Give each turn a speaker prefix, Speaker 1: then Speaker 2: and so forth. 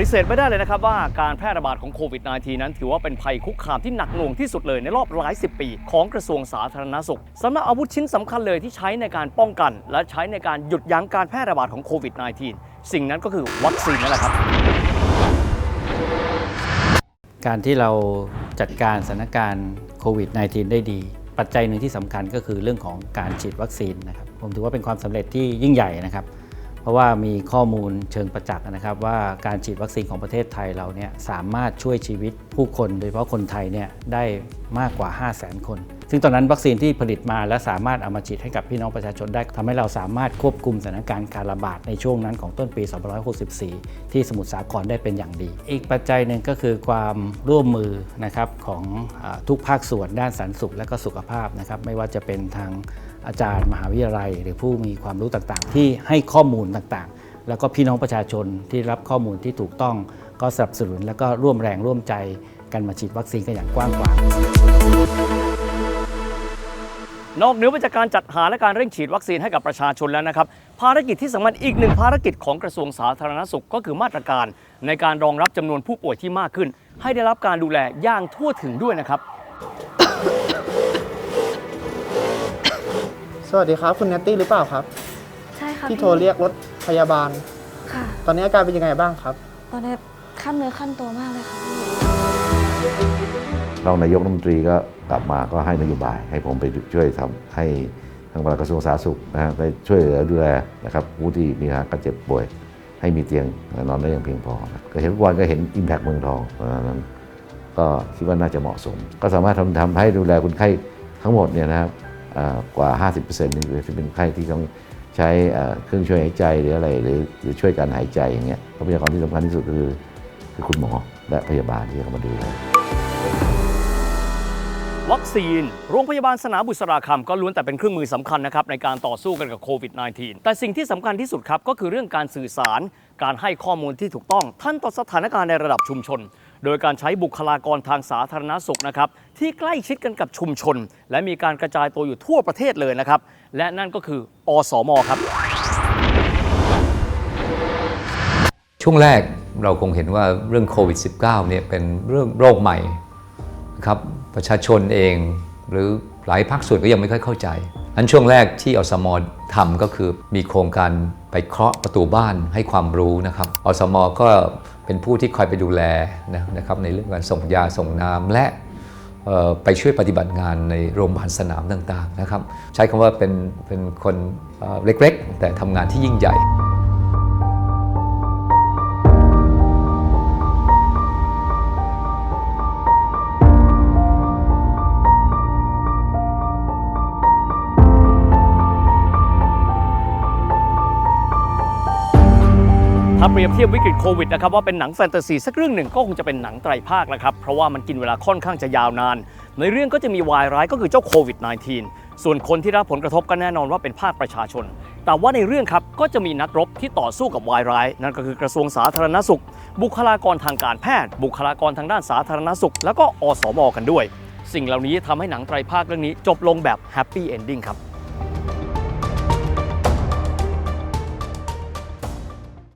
Speaker 1: ฏิเสธไม่ได้เลยนะครับว่าการแพร่ระบาดของโควิด -19 นั้น ถือว่าเป็นภัยคุกคามที่หนักหน่วงที่สุดเลยในรอบหลายสิบปี ของกระทรวงสาธารณสุขสำหรับอาวุธชิ้นสำคัญเลยที่ใช้ในการป้องกัน และใช้ในการหยุดยั้งการแพร่ระบาดของโควิด -19 สิ่งนั้นก็คือวัคซีนนั่นแหละครับ
Speaker 2: การที่เราจัดการสถานการณ์โควิด -19 ได้ดี ปัจจัยหนึ่งที่สำคัญก็คือเรื่องของการฉีดวัคซีนนะครับผมถือว่าเป็นความสำเร็จที่ยิ่งใหญ่นะครับ เพราะว่ามีข้อมูลเชิงประจักษ์นะครับ ว่าการฉีดวัคซีนของประเทศไทยเราเนี่ยสามารถช่วยชีวิตผู้คน โดยเฉพาะคนไทยเนี่ยได้มากกว่า 5 0 0 0 0 0 คน ซึ่งตอนนั้นวัคซีนที่ผลิตมาและสามารถเอามาฉีดให้กับพี่น้องประชาชนได้ทำให้เราสามารถควบคุมสถานการณ์การระบาดในช่วงนั้นของต้นปี 2564 ที่สมุทรสาครได้เป็นอย่างดี อีกปัจจัยหนึ่งก็คือความร่วมมือนะครับของอทุกภาคส่วนด้านสาธารณสุขและก็สุขภาพนะครับไม่ว่าจะเป็นทาง อาจารย์มหาวิทยาลัย หรือผู้มีความรู้ต่างๆ ที่ให้ข้อมูลต่างๆ แล้วก็พี่น้องประชาชนที่รับข้อมูลที่ถูกต้องก็สนับสนุน แล้วก็ร่วมแรงร่วมใจกันมาฉีดวัคซีนกันอย่างกว้างขวาง
Speaker 1: นอกเหนือไปจากการจัดหาและการเร่งฉีดวัคซีนให้กับประชาชนแล้วนะครับ ภารกิจที่สำคัญอีกหนึ่งภารกิจของกระทรวงสาธารณสุขก็คือมาตรการ ในการรองรับจำนวนผู้ป่วยที่มากขึ้น ให้ได้รับการดูแลอย่างทั่วถึงด้วยนะครับ
Speaker 3: สวัสดีครับ คุณเนตตี้หรือเปล่าครับ
Speaker 4: ใช่ค่ะ
Speaker 3: ที่โทรเรียกรถพยาบาล
Speaker 4: ค่ะ
Speaker 3: ตอนนี้อาการเป็นยังไงบ้างครับ
Speaker 4: ตอนนี้ขั้นเนื้อขั้นตัวมากเลยค่ะ
Speaker 5: รองนายกรัฐมนตรีก็กลับมาก็ให้นโยบาย ให้ผมไปช่วยทำให้ทางกระทรวงสาธารณสุขนะฮะได้ช่วยเหลือดูแลนะครับผู้ที่มีอาการเจ็บป่วย ให้มีเตียงนอนได้อย่างเพียงพอนะก็เห็นทุกวันก็เห็นอิมแพ t เมืองทองตอนนั้นก็คิดว่าน่าจะเหมาะสม ก็สามารถทำทำให้ดูแลคนไข้ทั้งหมดเนี่ยนะครับอ่า กว่า 50%นี่ที่เป็นไข้ที่ต้องใช้เครื่องช่วยหายใจหรืออะไรหรือหรือช่วยการหายใจอย่างเงี้ยทรัพยากรที่สำคัญที่สุดคือคือคุณหมอและพยาบาลที่จะเข้ามาดูแล
Speaker 1: วัคซีน โรงพยาบาลสนามบุษราคำก็ล้วนแต่เป็นเครื่องมือสำคัญนะครับในการต่อสู้กันกับโควิด -19 แต่สิ่งที่สำคัญที่สุดครับก็คือเรื่องการสื่อสาร การให้ข้อมูลที่ถูกต้อง ท่านต่อสถานการณ์ในระดับชุมชน โดยการใช้บุคลากรทางสาธารณสุขนะครับที่ใกล้ชิดกันกับชุมชน และมีการกระจายตัวอยู่ทั่วประเทศเลยนะครับและนั่นก็คือ อสมครับ
Speaker 6: ช่วงแรกเราคงเห็นว่าเรื่องโควิด -19 เนี่ยเป็นเรื่องโรคใหม่นะครับประชาชนเองหรือหลายภาคส่วนก็ยังไม่ค่อยเข้าใจ อันช่วงแรกที่อสมทำก็คือมีโครงการไปเคาะประตูบ้านให้ความรู้นะครับ อสมก็เป็นผู้ที่คอยไปดูแลนะนะครับในเรื่องการส่งยาส่งน้ำและไปช่วยปฏิบัติงานในโรงพยาบาลสนามต่างๆนะครับ ใช้คำว่าเป็นเป็นคนเอ่อเล็กๆ แต่ทำงานที่ยิ่งใหญ่
Speaker 1: ถ้าเปรียบเทียบวิกฤตโควิดนะครับว่าเป็นหนังแฟนตาซีสักเรื่องหนึ่งก็คงจะเป็นหนังไตรภาคนะครับ เพราะว่ามันกินเวลาค่อนข้างจะยาวนาน ในเรื่องก็จะมีวายร้ายก็คือเจ้าโควิด -19 ส่วนคนที่รับผลกระทบก็แน่นอนว่าเป็นภาคประชาชน แต่ว่าในเรื่องครับก็จะมีนักรบที่ต่อสู้กับวายร้าย นั่นก็คือกระทรวงสาธารณสุข บุคลากรทางการแพทย์ บุคลากรทางด้านสาธารณสุข แล้วก็อสมกันด้วย สิ่งเหล่านี้ทำให้หนังไตรภาคเรื่องนี้จบลงแบบแฮปปี้เอนดิ้งครับ